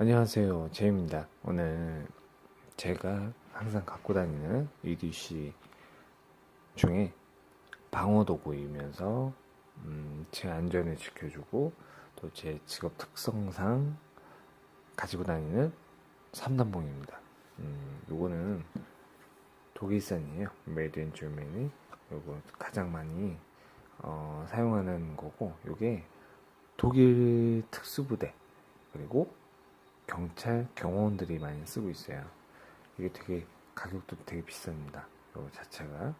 안녕하세요. 제입니다. 오늘 제가 항상 갖고 다니는 EDC 중에 방어 도구이면서 음, 제 안전을 지켜주고 또 제 직업 특성상 가지고 다니는 3단봉입니다. 음, 요거는 독일산이에요. 메이드 인 germany. 요거 가장 많이 어, 사용하는 거고 요게 독일 특수부대 그리고 경찰 경호원들이 많이 쓰고 있어요. 이게 되게 가격도 되게 비쌉니다. 요 자체가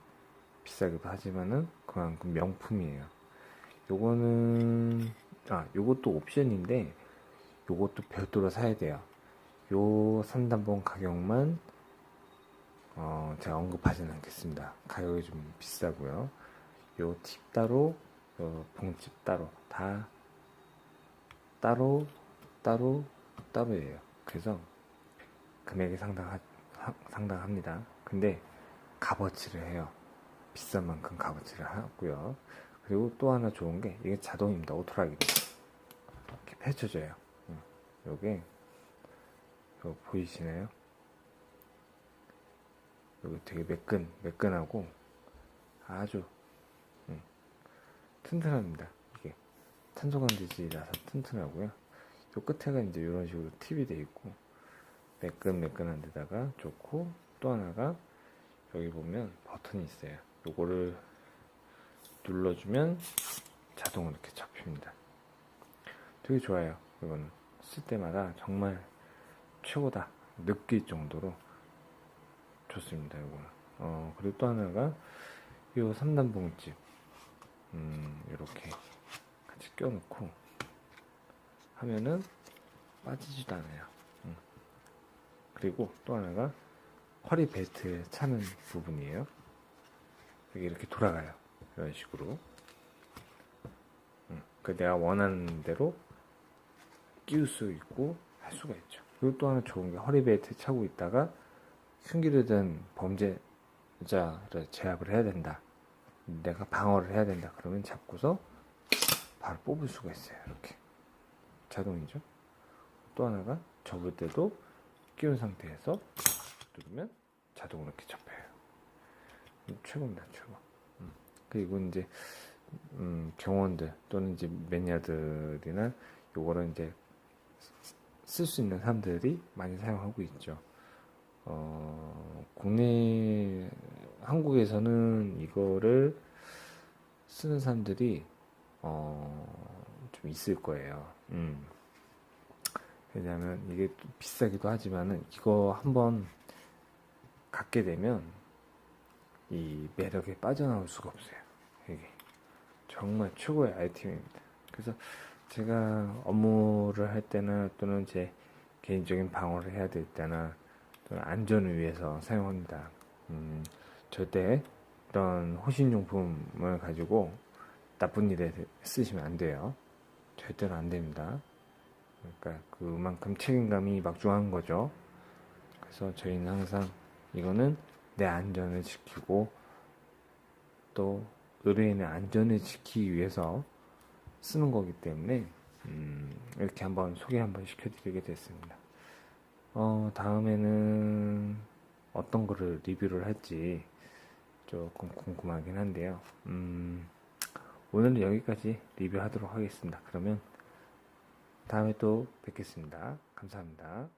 비싸기도 하지만은 그만큼 명품이에요. 요거는 아 요것도 옵션인데 요것도 별도로 사야 돼요. 요 3단봉 가격만 어 제가 언급하지는 않겠습니다. 가격이 좀 비싸고요. 요 팁 따로, 요 봉집 따로 다 따로 따로 따로예요. 그래서 금액이 상당하, 하- 상당합니다. 근데 값어치를 해요. 비싼 만큼 값어치를 하고요. 그리고 또 하나 좋은 게 이게 자동입니다. 오토락이 이렇게 펼쳐져요. 음, 요게 요 보이시나요? 여기 되게 매끈 매끈하고 아주 음, 튼튼합니다. 이게 탄소광재질이라서 튼튼하고요. 요 끝에가 이제 이런 식으로 팁이 돼 있고 매끈매끈한 데다가 좋고 또 하나가 여기 보면 버튼이 있어요. 요거를 눌러주면 자동으로 이렇게 잡힙니다. 되게 좋아요. 이거는 쓸 때마다 정말 최고다 느낄 정도로 좋습니다. 이거는. 어 그리고 또 하나가 요 3단 봉집 음 이렇게 같이 껴놓고 하면은 빠지지도 않아요. 음. 그리고 또 하나가 허리 벨트에 차는 부분이에요. 여기 이렇게 돌아가요. 이런 식으로. 음. 그 내가 원하는 대로 끼울 수 있고 할 수가 있죠. 그리고 또 하나 좋은 게 허리 벨트 차고 있다가 든 범죄자를 제압을 해야 된다. 내가 방어를 해야 된다. 그러면 잡고서 바로 뽑을 수가 있어요. 이렇게. 자동이죠. 또 하나가 접을 때도 끼운 상태에서 누르면 자동으로 이렇게 접혀요. 최고입니다, 최고. 음. 그리고 이제 음, 경호원들 또는 이제 매니아들이나 요거를 이제 쓸 수 있는 사람들이 많이 사용하고 있죠. 어, 국내 한국에서는 이거를 쓰는 사람들이 어, 좀 있을 거예요. 음. 왜냐하면 이게 또 비싸기도 하지만은 이거 한번 갖게 되면 이 매력에 빠져나올 수가 없어요. 이게 정말 최고의 아이템입니다. 그래서 제가 업무를 할 때나 또는 제 개인적인 방어를 해야 될 때나 또는 안전을 위해서 사용합니다. 음, 절대 이런 호신용품을 가지고 나쁜 일에 쓰시면 안 돼요. 절대로 안 됩니다. 그러니까 그만큼 책임감이 막중한 거죠. 그래서 저희는 항상 이거는 내 안전을 지키고 또 의뢰인의 안전을 지키기 위해서 쓰는 거기 때문에 음, 이렇게 한번 소개 한번 시켜드리게 됐습니다. 어, 다음에는 어떤 거를 리뷰를 할지 조금 궁금하긴 한데요. 음, 오늘은 여기까지 리뷰하도록 하겠습니다. 그러면 다음에 또 뵙겠습니다. 감사합니다.